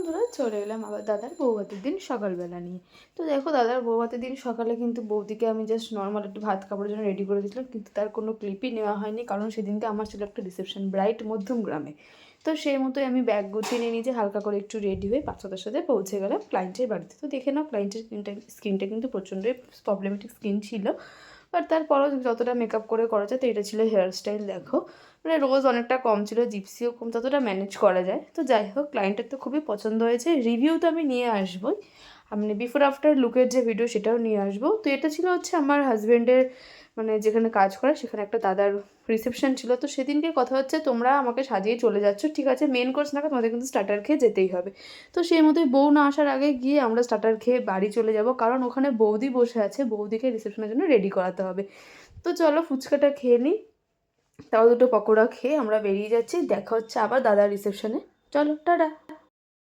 বন্ধুরা, চলে এলাম আবার দাদার বৌভাতের দিন সকালবেলা নিয়ে। তো দেখো, দাদার বৌভাতের দিন সকালে কিন্তু বৌদিকে আমি জাস্ট নর্মাল একটু ভাত খাবারের জন্য রেডি করে দিয়েছিলাম, কিন্তু তার কোনো ক্লিপই নেওয়া হয়নি, কারণ সেদিনকে আমার ছিল একটা রিসেপশন ব্রাইট মধ্যম গ্রামে। তো সেই মতোই আমি ব্যাগ গুছিয়ে নিয়ে নিজে হালকা করে একটু রেডি হয়ে পাঁচটার সাথে পৌঁছে গেলাম ক্লায়েন্টের বাড়িতে। তো দেখে নাও ক্লায়েন্টের স্কিনটা স্কিনটা কিন্তু প্রচণ্ডই প্রবলেমেটিক স্কিন ছিল। বাট তারপরও যতটা মেকআপ করে করা যায়, তো এটা ছিল হেয়ার স্টাইল দেখো। মানে রোজ অনেকটা কম ছিল জিপসিও কম, ততটা ম্যানেজ করা যায়। তো যাই হোক ক্লায়েন্টের তো খুবই পছন্দ হয়েছে। রিভিউ তো আমি নিয়ে আসবোই। আমি বিফোর আফটার লুকের যে ভিডিও সেটাও নিয়ে আসব। তো এটা ছিল হচ্ছে আমার হাজব্যান্ডের মানে যেখানে কাজ করে সেখানে একটা দাদার রিসেপশন ছিল। তো সেদিনকে কথা হচ্ছে, তোমরা আমাকে সাজিয়ে চলে যাচ্ছ, ঠিক আছে? মেন কোর্স না, তোমাদের কিন্তু স্টার্টার খেয়ে যেতেই হবে। তো সেই মতোই বউ না আসার আগে গিয়ে আমরা স্টার্টার খেয়ে বাড়ি চলে যাব, কারণ ওখানে বৌদি বসে আছে, বৌদিকে রিসেপশনের জন্য রেডি করাতে হবে। তো চলো ফুচকাটা খেয়ে নিই। তাও দুটো পকোড়া খেয়ে আমরা বেরিয়ে যাচ্ছি, দেখা হচ্ছে আবার দাদার রিসেপশনে চলো, টাটা!